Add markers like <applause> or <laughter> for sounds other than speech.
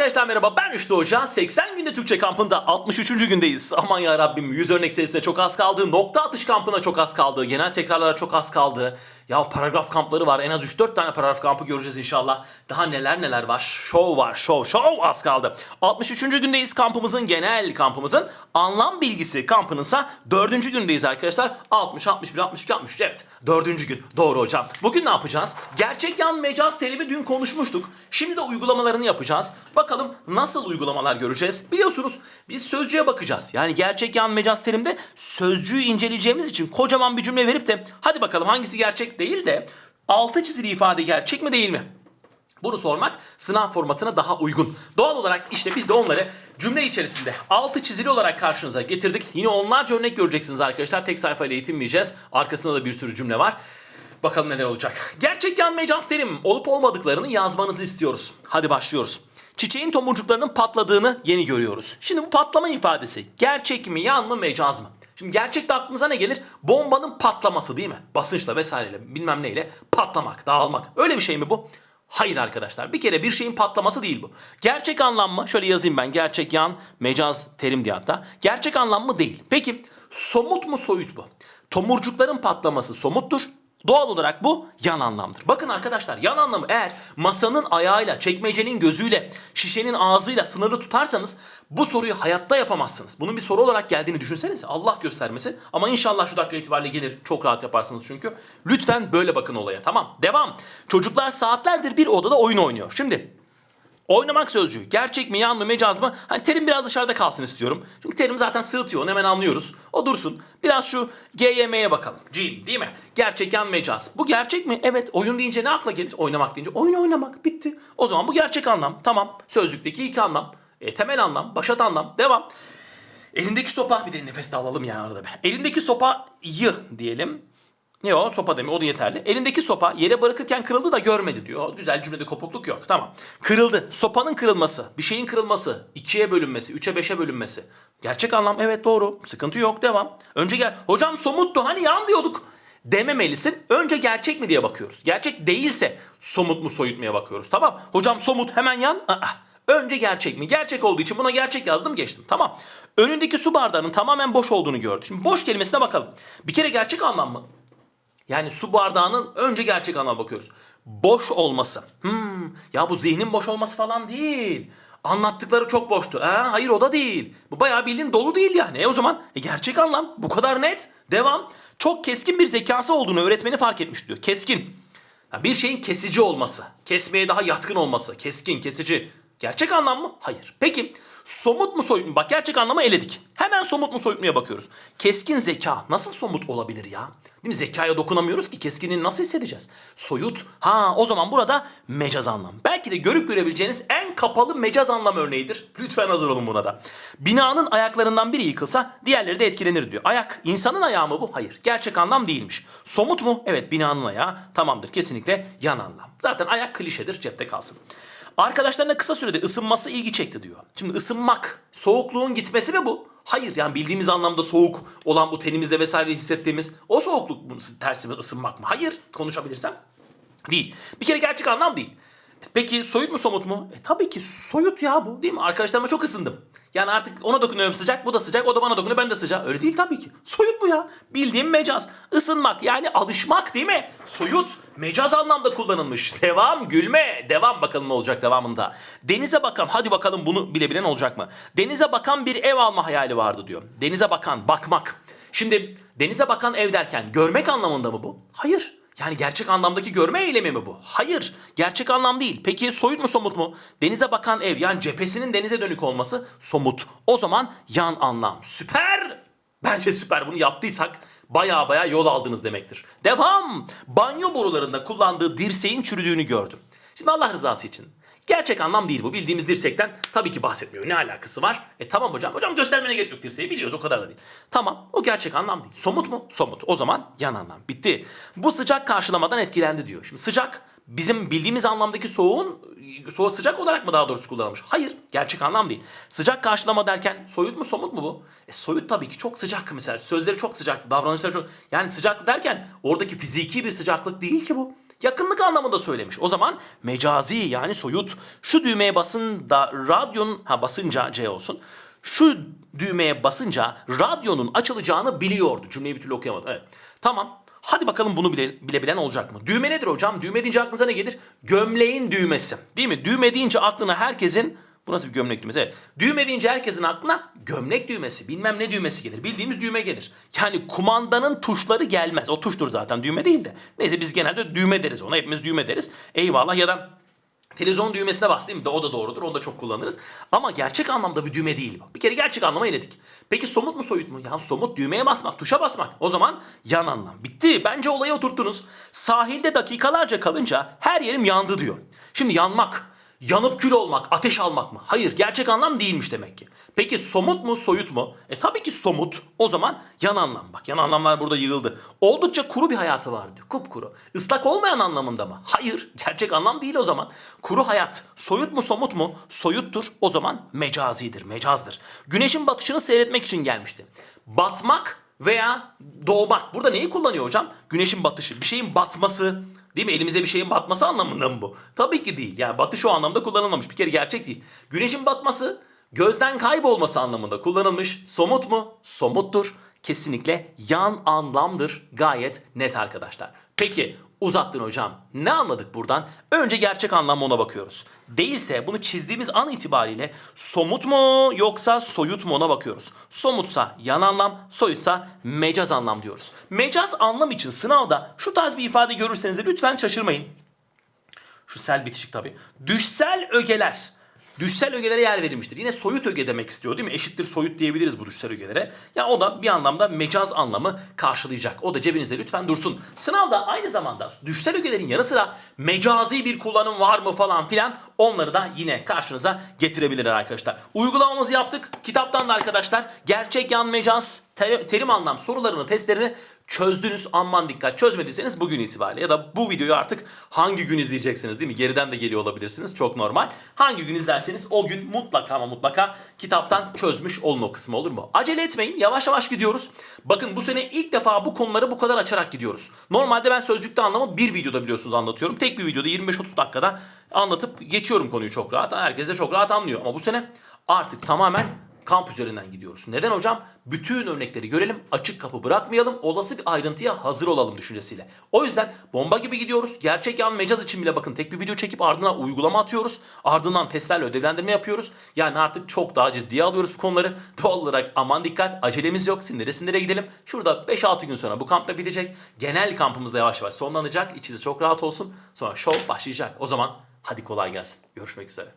Arkadaşlar merhaba ben Rüştü Hoca. 80 günde Türkçe kampında 63. gündeyiz. Aman ya Rabbim 100 örnek serisine çok az kaldı. Nokta atış kampına çok az kaldı. Genel tekrarlara çok az kaldı. Ya paragraf kampları var. En az 3-4 tane paragraf kampı göreceğiz inşallah. Daha neler neler var. Show var. Show. Show az kaldı. 63. gündeyiz kampımızın genel kampımızın. Anlam bilgisi kampınınsa 4. gündeyiz arkadaşlar. 60, 61, 62, 63. Evet. 4. gün. Doğru hocam. Bugün ne yapacağız? Gerçek yan mecaz terimi dün konuşmuştuk. Şimdi de uygulamalarını yapacağız. Bakalım nasıl uygulamalar göreceğiz. Biliyorsunuz biz sözcüğe bakacağız. Yani gerçek yan mecaz terimde sözcüğü inceleyeceğimiz için kocaman bir cümle verip de hadi bakalım hangisi gerçek değil de altı çizili ifade gerçek mi değil mi? Bunu sormak sınav formatına daha uygun. Doğal olarak işte biz de onları cümle içerisinde altı çizili olarak karşınıza getirdik. Yine onlarca örnek göreceksiniz arkadaşlar. Tek sayfayla eğitilmeyeceğiz. Arkasında da bir sürü cümle var. Bakalım neler olacak. Gerçek yan mecaz terim olup olmadıklarını yazmanızı istiyoruz. Hadi başlıyoruz. Çiçeğin tomurcuklarının patladığını yeni görüyoruz. Şimdi bu patlama ifadesi gerçek mi, yan mı, mecaz mı? Şimdi gerçekte aklımıza ne gelir? Bombanın patlaması değil mi? Basınçla vesaireyle bilmem neyle patlamak, dağılmak. Öyle bir şey mi bu? Hayır arkadaşlar. Bir kere bir şeyin patlaması değil bu. Gerçek anlam mı? Şöyle yazayım ben. Gerçek yan, mecaz terim diye hatta. Gerçek anlam mı? Değil. Peki somut mu soyut mu? Tomurcukların patlaması somuttur. Doğal olarak bu yan anlamdır. Bakın arkadaşlar yan anlamı eğer masanın ayağıyla, çekmecenin gözüyle, şişenin ağzıyla sınırlı tutarsanız bu soruyu hayatta yapamazsınız. Bunun bir soru olarak geldiğini düşünsenize. Allah göstermesin. Ama inşallah şu dakika itibariyle gelir. Çok rahat yaparsınız çünkü. Lütfen böyle bakın olaya tamam. Devam. Çocuklar saatlerdir bir odada oyun oynuyor. Şimdi Oynamak sözcüğü gerçek mi yan mı mecaz mı? Hani terim biraz dışarıda kalsın istiyorum. Çünkü terim zaten sırıtıyor onu hemen anlıyoruz. O dursun. Biraz şu GYM'ye bakalım. G değil mi? Gerçek yan mecaz. Bu gerçek mi? Evet. Oyun deyince ne akla gelir? Oynamak deyince oyun oynamak. Bitti. O zaman bu gerçek anlam. Tamam. Sözlükteki iki anlam. E, temel anlam, başat anlam. Devam. Elindeki sopa bir de nefes de alalım ya arada be. Elindeki sopayı diyelim. Yok sopa demiyor o da yeterli. Elindeki sopa yere bırakırken kırıldı da görmedi diyor. Güzel cümlede kopukluk yok. Tamam. Kırıldı. Sopanın kırılması, bir şeyin kırılması, ikiye bölünmesi, üçe beşe bölünmesi. Gerçek anlam evet doğru. Sıkıntı yok devam. Önce gel. Hocam somuttu hani yan diyorduk. Dememelisin. Önce gerçek mi diye bakıyoruz. Gerçek değilse somut mu soyut muya bakıyoruz. Tamam. Hocam somut hemen yan. Aa. Önce gerçek mi? Gerçek olduğu için buna gerçek yazdım geçtim. Tamam. Önündeki su bardağının tamamen boş olduğunu gördü. Şimdi boş kelimesine bakalım. Bir kere gerçek anlam mı? Yani su bardağının önce gerçek anlamına bakıyoruz. Boş olması. Hmm, ya bu zihnin boş olması falan değil. Anlattıkları çok boştu. Ee, hayır o da değil. Bu bayağı bildiğin dolu değil yani. E o zaman e, gerçek anlam bu kadar net. Devam. Çok keskin bir zekası olduğunu öğretmeni fark etmiş diyor. Keskin. Ya bir şeyin kesici olması. Kesmeye daha yatkın olması. Keskin, kesici. Gerçek anlam mı? Hayır. Peki somut mu soyut mu? Bak gerçek anlamı eledik. Hemen somut mu soyut muya bakıyoruz. Keskin zeka nasıl somut olabilir ya? Değil mi? Zekaya dokunamıyoruz ki keskinliğini nasıl hissedeceğiz? Soyut. Ha o zaman burada mecaz anlam. Belki de görüp görebileceğiniz en kapalı mecaz anlam örneğidir. Lütfen hazır olun buna da. Binanın ayaklarından biri yıkılsa diğerleri de etkilenir diyor. Ayak insanın ayağı mı bu? Hayır. Gerçek anlam değilmiş. Somut mu? Evet binanın ayağı. Tamamdır. Kesinlikle yan anlam. Zaten ayak klişedir. Cepte kalsın. Arkadaşlarına kısa sürede ısınması ilgi çekti diyor. Şimdi ısınmak, soğukluğun gitmesi mi bu? Hayır yani bildiğimiz anlamda soğuk olan bu tenimizde vesaire hissettiğimiz o soğukluk tersi mi ısınmak mı? Hayır konuşabilirsem değil. Bir kere gerçek anlam değil. Peki soyut mu somut mu? E tabii ki soyut ya bu değil mi? Arkadaşlarıma çok ısındım. Yani artık ona dokunuyorum sıcak, bu da sıcak, o da bana dokunuyor, ben de sıcak. Öyle değil tabii ki. Soyut bu ya. Bildiğim mecaz. Isınmak yani alışmak değil mi? Soyut, mecaz anlamda kullanılmış. Devam, gülme. Devam bakalım ne olacak devamında. Denize bakan, hadi bakalım bunu bilebilen olacak mı? Denize bakan bir ev alma hayali vardı diyor. Denize bakan, bakmak. Şimdi denize bakan ev derken görmek anlamında mı bu? Hayır. Yani gerçek anlamdaki görme eylemi mi bu? Hayır. Gerçek anlam değil. Peki soyut mu somut mu? Denize bakan ev yani cephesinin denize dönük olması somut. O zaman yan anlam. Süper. Bence süper. Bunu yaptıysak baya baya yol aldınız demektir. Devam. Banyo borularında kullandığı dirseğin çürüdüğünü gördüm. Şimdi Allah rızası için Gerçek anlam değil bu. Bildiğimiz dirsekten tabii ki bahsetmiyor. Ne alakası var? E tamam hocam. Hocam göstermene gerek yok dirseği. Biliyoruz o kadar da değil. Tamam o gerçek anlam değil. Somut mu? Somut. O zaman yan anlam. Bitti. Bu sıcak karşılamadan etkilendi diyor. Şimdi sıcak bizim bildiğimiz anlamdaki soğuğun soğuk sıcak olarak mı daha doğrusu kullanılmış? Hayır. Gerçek anlam değil. Sıcak karşılama derken soyut mu somut mu bu? E soyut tabii ki çok sıcak mesela. Sözleri çok sıcaktı. Davranışları çok... Yani sıcaklık derken oradaki fiziki bir sıcaklık değil ki bu. Yakınlık anlamında söylemiş. O zaman mecazi yani soyut şu düğmeye basın da radyonun ha basınca C olsun. Şu düğmeye basınca radyonun açılacağını biliyordu. Cümleyi bir türlü okuyamadım. Evet. Tamam. Hadi bakalım bunu bile, bilebilen olacak mı? Düğme nedir hocam? Düğme deyince aklınıza ne gelir? Gömleğin düğmesi. Değil mi? Düğme deyince aklına herkesin bu nasıl bir gömlek düğmesi? Evet. Düğme deyince herkesin aklına gömlek düğmesi, bilmem ne düğmesi gelir. Bildiğimiz düğme gelir. Yani kumandanın tuşları gelmez. O tuştur zaten düğme değil de. Neyse biz genelde düğme deriz ona. Hepimiz düğme deriz. Eyvallah ya da Televizyon düğmesine bas değil mi? De o da doğrudur. Onu da çok kullanırız. Ama gerçek anlamda bir düğme değil bu. Bir kere gerçek anlama eledik. Peki somut mu soyut mu? Ya somut düğmeye basmak, tuşa basmak. O zaman yan anlam. Bitti. Bence olayı oturttunuz. Sahilde dakikalarca kalınca her yerim yandı diyor. Şimdi yanmak, yanıp kül olmak, ateş almak mı? Hayır, gerçek anlam değilmiş demek ki. Peki somut mu, soyut mu? E tabii ki somut. O zaman yan anlam. Bak yan anlamlar burada yığıldı. Oldukça kuru bir hayatı vardı. Kupkuru. Islak olmayan anlamında mı? Hayır. <laughs> Gerçek anlam değil o zaman. Kuru hayat. Soyut mu, somut mu? Soyuttur. O zaman mecazidir, mecazdır. Güneşin batışını seyretmek için gelmişti. Batmak veya doğmak. Burada neyi kullanıyor hocam? Güneşin batışı. Bir şeyin batması, Değil mi? Elimize bir şeyin batması anlamında mı bu? Tabii ki değil. Yani batış o anlamda kullanılmamış. Bir kere gerçek değil. Güneşin batması gözden kaybolması anlamında kullanılmış. Somut mu? Somuttur. Kesinlikle yan anlamdır. Gayet net arkadaşlar. Peki uzattın hocam. Ne anladık buradan? Önce gerçek anlamı ona bakıyoruz. Değilse bunu çizdiğimiz an itibariyle somut mu yoksa soyut mu ona bakıyoruz. Somutsa yan anlam, soyutsa mecaz anlam diyoruz. Mecaz anlam için sınavda şu tarz bir ifade görürseniz de lütfen şaşırmayın. Şu sel bitişik tabii. Düşsel ögeler. Düşsel ögelere yer verilmiştir. Yine soyut öge demek istiyor değil mi? Eşittir soyut diyebiliriz bu düşsel ögelere. Ya o da bir anlamda mecaz anlamı karşılayacak. O da cebinizde lütfen dursun. Sınavda aynı zamanda düşsel ögelerin yanı sıra mecazi bir kullanım var mı falan filan onları da yine karşınıza getirebilirler arkadaşlar. Uygulamamızı yaptık. Kitaptan da arkadaşlar gerçek yan mecaz ter- terim anlam sorularını testlerini çözdünüz aman dikkat çözmediyseniz bugün itibariyle ya da bu videoyu artık hangi gün izleyeceksiniz değil mi? Geriden de geliyor olabilirsiniz çok normal. Hangi gün izlerseniz o gün mutlaka ama mutlaka kitaptan çözmüş olun o kısmı olur mu? Acele etmeyin yavaş yavaş gidiyoruz. Bakın bu sene ilk defa bu konuları bu kadar açarak gidiyoruz. Normalde ben sözcükte anlamı bir videoda biliyorsunuz anlatıyorum. Tek bir videoda 25-30 dakikada anlatıp geçiyorum konuyu çok rahat. Herkes de çok rahat anlıyor ama bu sene artık tamamen kamp üzerinden gidiyoruz. Neden hocam? Bütün örnekleri görelim, açık kapı bırakmayalım, olası bir ayrıntıya hazır olalım düşüncesiyle. O yüzden bomba gibi gidiyoruz. Gerçek yan mecaz için bile bakın tek bir video çekip ardından uygulama atıyoruz. Ardından testlerle ödevlendirme yapıyoruz. Yani artık çok daha ciddiye alıyoruz bu konuları. <laughs> Doğal olarak aman dikkat, acelemiz yok. Sindire sindire gidelim. Şurada 5-6 gün sonra bu kamp da bitecek. Genel kampımız da yavaş yavaş sonlanacak. İçiniz çok rahat olsun. Sonra show başlayacak. O zaman hadi kolay gelsin. Görüşmek üzere.